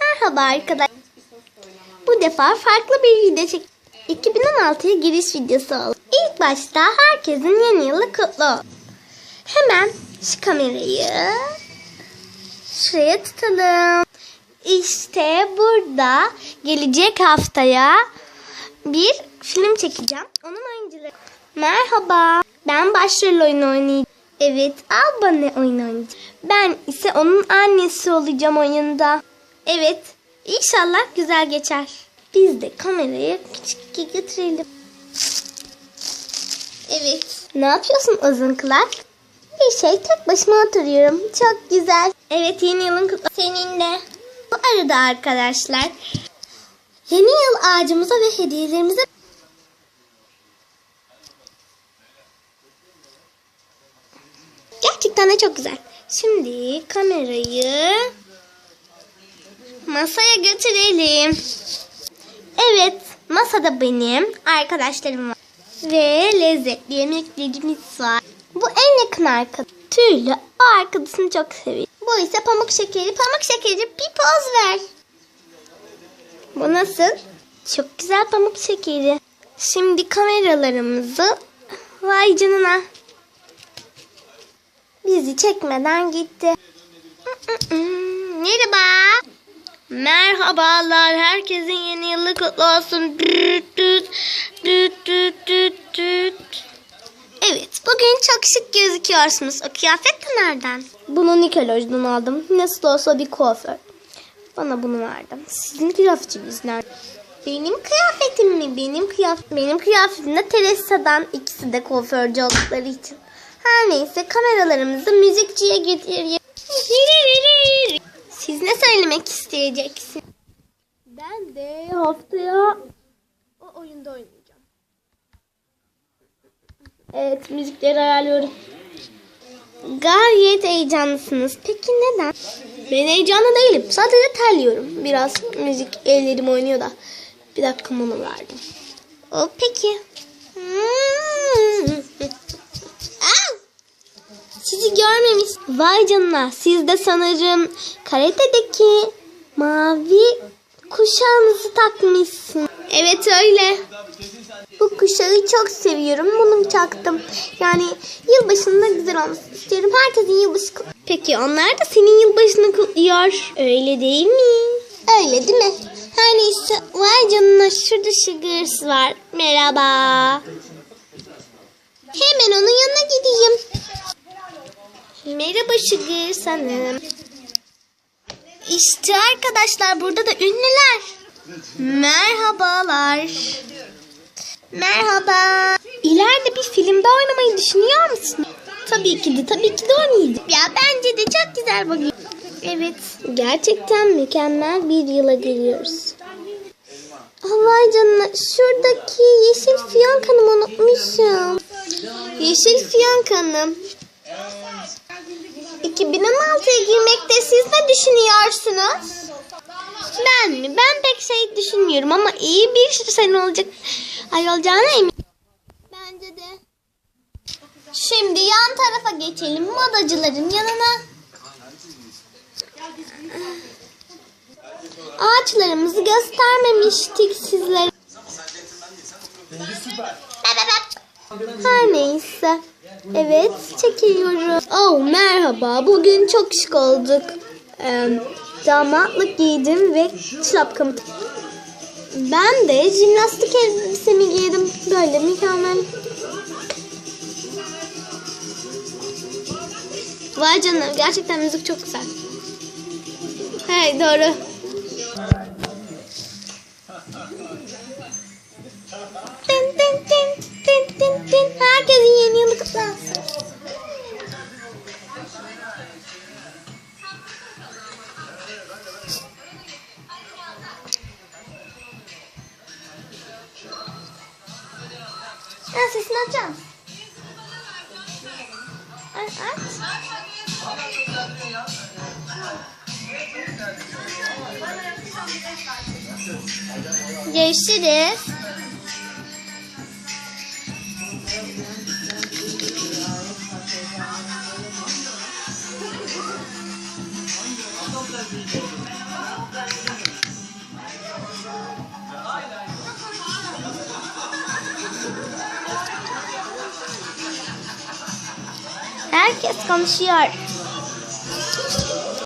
Merhaba arkadaşlar. Bu defa farklı bir video çek. 2016'ya giriş videosu oldu. İlk başta herkesin yeni yılı kutlu. Hemen şu kamerayı şuraya tutalım. İşte burada gelecek haftaya bir film çekeceğim. Onun oyuncuları. Merhaba. Ben başrol oyunu oynayacağım. Evet, al bana oyun. Ben ise onun annesi olacağım oyunda. Evet, inşallah güzel geçer. Biz de kamerayı küçük götürelim. Evet. Ne yapıyorsun uzun kulak? Bir şey tek başıma oturuyorum. Çok güzel. Evet yeni yılın kutlu. Senin de. Bu arada arkadaşlar yeni yıl ağacımıza ve hediyelerimize Gerçekten de çok güzel. Şimdi kamerayı masaya götürelim. Evet, masada benim arkadaşlarım var. Ve lezzetli yemeklerimiz var. Bu en yakın arkadaş. Tüylü o arkadaşını çok seviyor. Bu ise pamuk şekeri. Pamuk şekeri bir poz ver. Bu nasıl? Çok güzel pamuk şekeri. Şimdi kameralarımızı vay canına. Bizi çekmeden gitti. Merhaba. Merhabalar. Herkesin yeni yılı kutlu olsun. Evet, bugün çok şık gözüküyorsunuz. O kıyafet de nereden? Bunu Nickelodeon'dan aldım. Nasıl olsa bir kuaför. Bana bunu verdim. Sizin kıyafetiniz nerede? Benim kıyafetim mi? Benim kıyafet benim kıyafetim de Teresa'dan. İkisi de kuaförcü oldukları için. Her neyse kameralarımızı müzikçiye getiriyor. Siz ne söylemek isteyeceksiniz? Ben de haftaya o oyunda oynayacağım. Evet müzikleri ayarlıyorum. Gayet heyecanlısınız. Peki neden? Ben heyecanlı değilim. Sadece terliyorum. Biraz müzik ellerim oynuyor da. Bir dakika mola verdim. O peki. Sizi görmemiş. Vay canına. Siz de sanırım karate'deki mavi kuşağınızı takmışsın. Evet öyle. Bu kuşağı çok seviyorum. Bunu taktım. Yani yılbaşında güzel olmasını istiyorum. Herkesin yılbaşı Peki onlar da senin yılbaşını kutluyor. Öyle değil mi? Öyle değil mi? Her neyse. Vay canına şurada Sugars var. Merhaba. Hemen onun yanına gideyim. Merhaba Sugar Hanım. İşte arkadaşlar burada da ünlüler. Merhabalar. Merhaba. İleride bir filmde oynamayı düşünüyor musun? Tabii ki de, tabii ki de oynayacağım. Ya bence de çok güzel bakıyor. Evet, gerçekten mükemmel bir yıla giriyoruz. Vay canına, şuradaki yeşil fiyankanımı unutmuşum. Yeşil fiyankanım. 2016'ya girmekte siz ne düşünüyorsunuz? Ben mi? Ben pek şey düşünmüyorum ama iyi bir sene olacak. Ay olacağına eminim. Bence de. Şimdi yan tarafa geçelim modacıların yanına. Ağaçlarımızı göstermemiştik sizlere. Her neyse. Evet çekiyorum. Oh merhaba. Bugün çok şık olduk. Ee, damatlık giydim ve şapkamı Ben de jimnastik elbisemi giydim. Böyle mükemmel. Vay canına gerçekten müzik çok güzel. Hey doğru. Ha sesini açacağım. Aç. Görüşürüz. Herkes konuşuyor.